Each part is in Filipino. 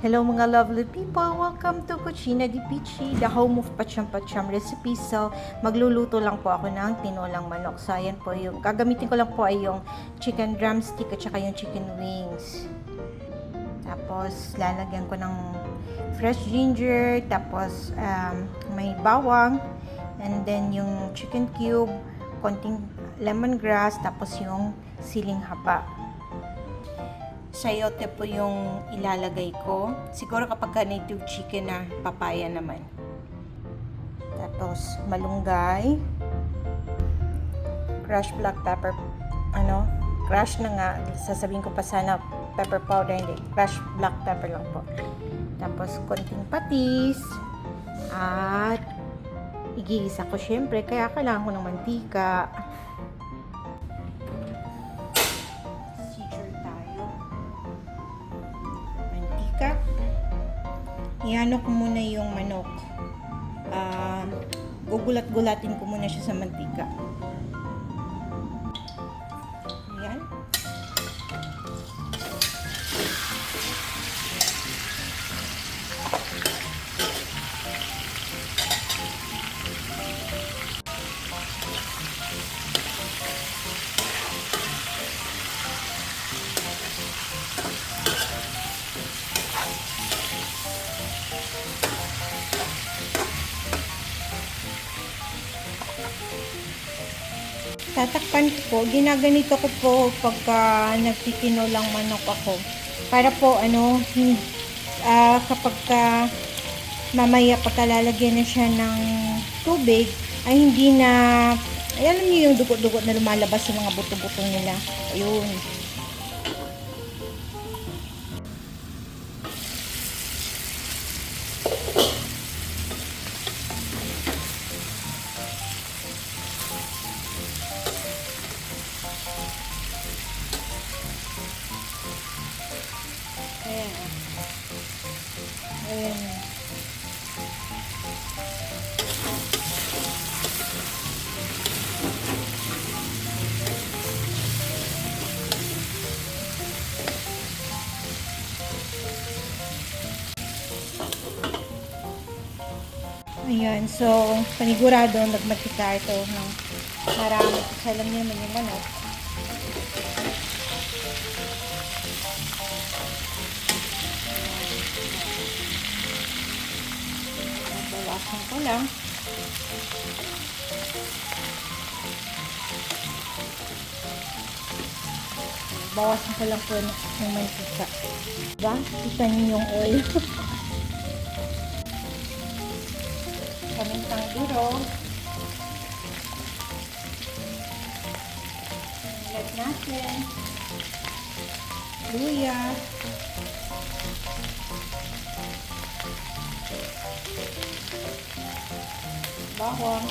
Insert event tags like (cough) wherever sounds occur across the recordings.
Hello mga lovely people! Welcome to Cucina di Pichi, the home of pacham-pacham recipes. So, magluluto lang po ako ng tinolang manok. So, ayan po yung, gagamitin ko lang po ay yung chicken drumstick at saka yung chicken wings. Tapos, lalagyan ko ng fresh ginger, tapos um, may bawang, and then yung chicken cube, konting lemongrass, tapos yung siling haba sayote po yung ilalagay ko. Siguro kapag ka native chicken na papaya naman. Tapos malunggay. Crushed black pepper. Ano? Crush na nga. Sasabihin ko pa sana pepper powder. Hindi. Crushed black pepper lang po. Tapos konting patis. At igigisa ko syempre. Kaya kailangan ko ng mantika. Iano ko muna yung manok. Ah, gugulat-gulatin ko muna siya sa mantika. Tatakpan ko po. Ginaganito ko po pagka nagtitino lang manok ako. Para po ano, ah, kapag ka mamaya pagkalalagyan na siya ng tubig, ay hindi na, ay alam niyo yung dugo-dugo na lumalabas sa mga buto-buto nila. Ayun. Ayan. Ayan, so panigurado nagmatika ito ng marami. Kasi alam niyo naman yung manok. Bawasan ko lang. Bawasan ko lang po ng mantika. Diba? Kita niyo yung oil. (laughs) Kamintang duro. Lag natin. Luya. Bawang.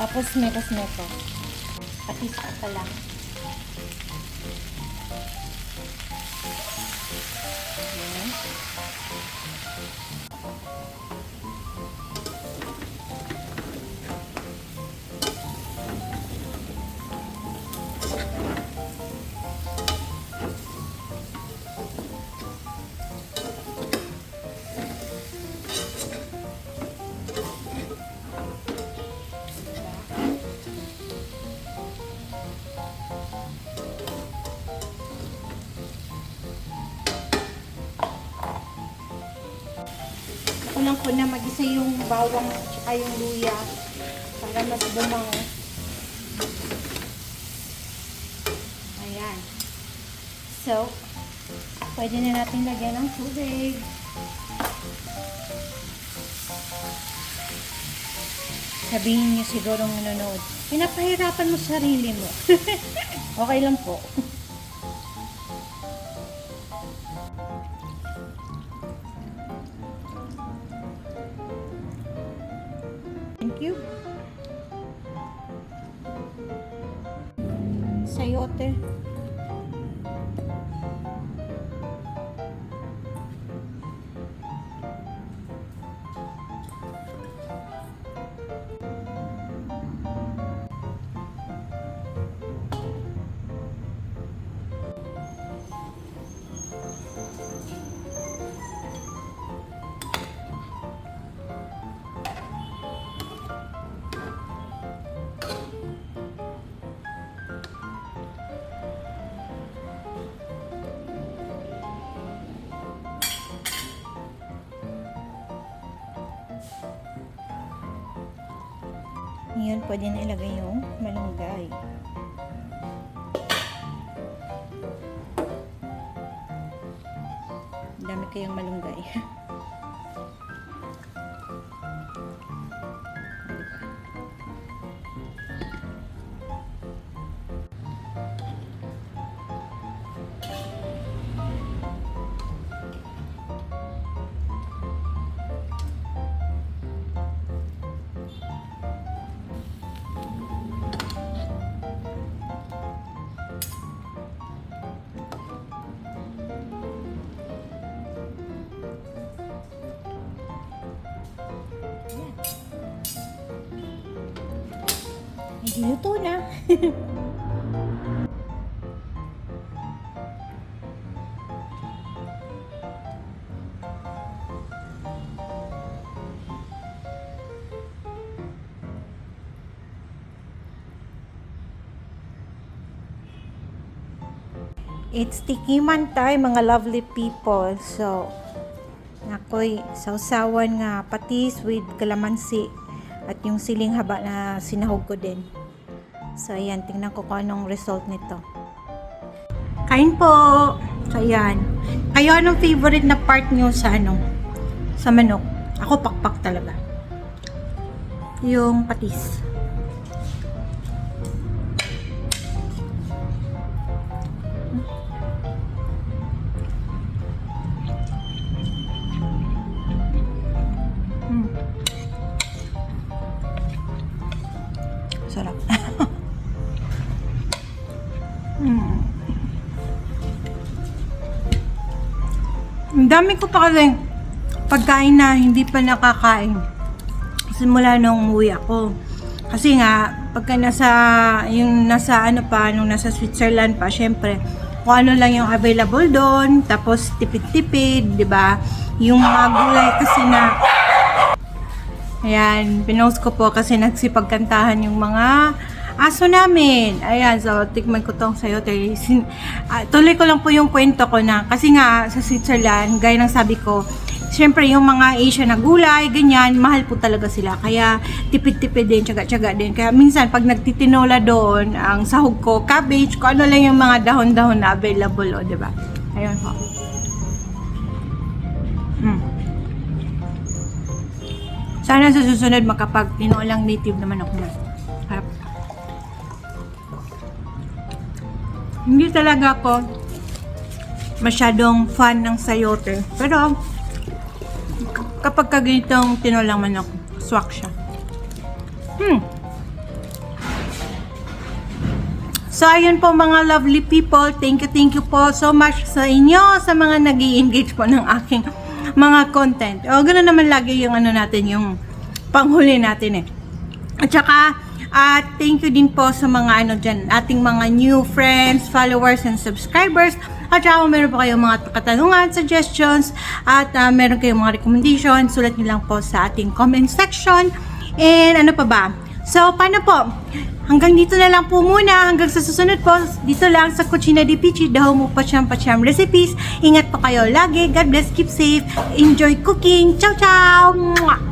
Tapos mekas-mekas. Patis pa pa Po na mag-isa yung bawang at yung luya para mas bumango. Ayan. So, pwede na natin lagyan ng tubig. Sabihin niyo siguro ng nanonood, pinapahirapan mo sarili mo. (laughs) okay lang po. Thank you. Sayote. Ngayon, pwede na ilagay yung malunggay. Dami kayang malunggay. (laughs) luto na. It's tikiman time mga lovely people. So, ako'y sausawan nga patis with kalamansi at yung siling haba na sinahog ko din. So, ayan, tingnan ko kung anong result nito. Kain po! So, ayan. Kayo, anong favorite na part nyo sa ano? Sa manok? Ako, pakpak talaga. Yung patis. Mm. Sarap. (laughs) dami ko pa kasi pagkain na hindi pa nakakain. Simula nung umuwi ako. Kasi nga, pagka nasa, yung nasa ano pa, nung nasa Switzerland pa, syempre, kung ano lang yung available doon, tapos tipid-tipid, di ba? Yung mga gulay kasi na Ayan, pinost ko po kasi nagsipagkantahan yung mga aso namin. Ayan, so tikman ko tong sayo. Sin, (laughs) ah, tuloy ko lang po yung kwento ko na kasi nga sa Switzerland, gaya ng sabi ko, Siyempre, yung mga Asia na gulay, ganyan, mahal po talaga sila. Kaya, tipid-tipid din, tsaga-tsaga din. Kaya, minsan, pag nagtitinola doon, ang sahog ko, cabbage, kung ano lang yung mga dahon-dahon na available, o, di ba? Ayun po. Mm. Sana sa susunod makapag tinolang native naman ako na. Hindi talaga ako masyadong fan ng sayote. Pero kapag kaganitong tinolang manok, swak siya. Hmm. So, ayun po mga lovely people. Thank you, thank you po so much sa inyo, sa mga nag engage po ng aking mga content. O, ganoon naman lagi yung ano natin, yung panghuli natin eh. At saka, at thank you din po sa mga ano dyan, ating mga new friends, followers, and subscribers. At saka kung meron po kayong mga katanungan, suggestions, at uh, meron kayong mga recommendations, sulat niyo lang po sa ating comment section. And ano pa ba? So, paano po? Hanggang dito na lang po muna. Hanggang sa susunod po, dito lang sa Cucina di Pichi, the home of Pacham Pacham recipes. Ingat po kayo lagi. God bless, keep safe. Enjoy cooking. Ciao, ciao! Mwah!